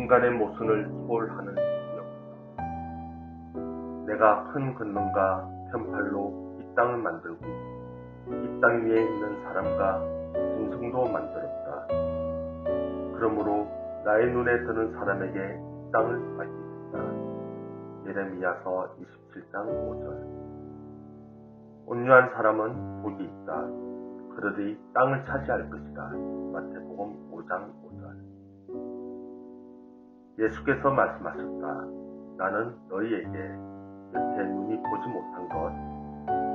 인간의 모순을 초월하는 능력. 내가 큰 권능과 편팔로 이 땅을 만들고 이 땅 위에 있는 사람과 짐승도 만들었다. 그러므로 나의 눈에 드는 사람에게 이 땅을 맡기겠다. 예레미야서 27장 5절 온유한 사람은 복이 있다. 그들이 땅을 차지할 것이다. 마태복음 5장 5절 예수께서 말씀하셨다. 나는 너희에게 여태 눈이 보지 못한 것,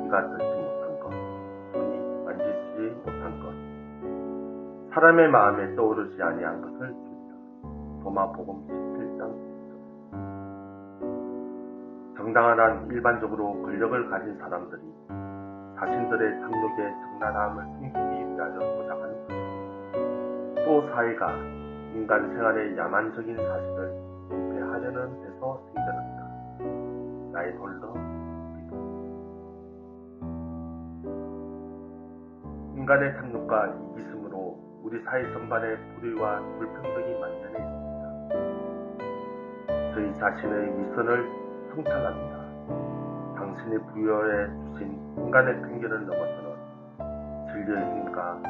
귀가 듣지 못한 것, 손이 만지지 못한 것, 사람의 마음에 떠오르지 아니한 것을 주리라. 도마복음 17장 1절 정당한 한 일반적으로 권력을 가진 사람들이 자신들의 탐욕의 적나라함을 숨기기 위하여 조작하는 것이고 또 사회가 인간 생활의 야만적인 사실을 은폐하려는 데서 생겨났다. 나의 홀더 비도 인간의 탐욕과 이기심으로 우리 사회 전반에 불의와 불평등이 만연해 있습니다. 저희 자신의 위선을 성찰합니다. 당신이 부여해 주신 인간의 편견을 넘어서는 진리의 힘과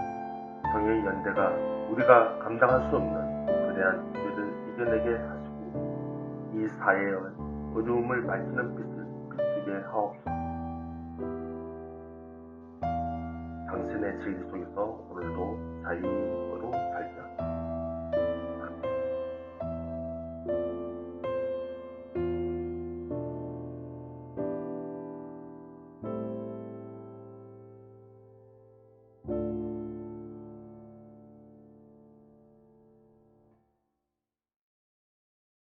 정의의 연대가 우리가 감당할 수 없는 거 대한 문제를 이겨내게 하시고 이 사회의 어두움을 밝히는 빛을 비추게 하옵소서. 당신의 진리 속에서 오늘도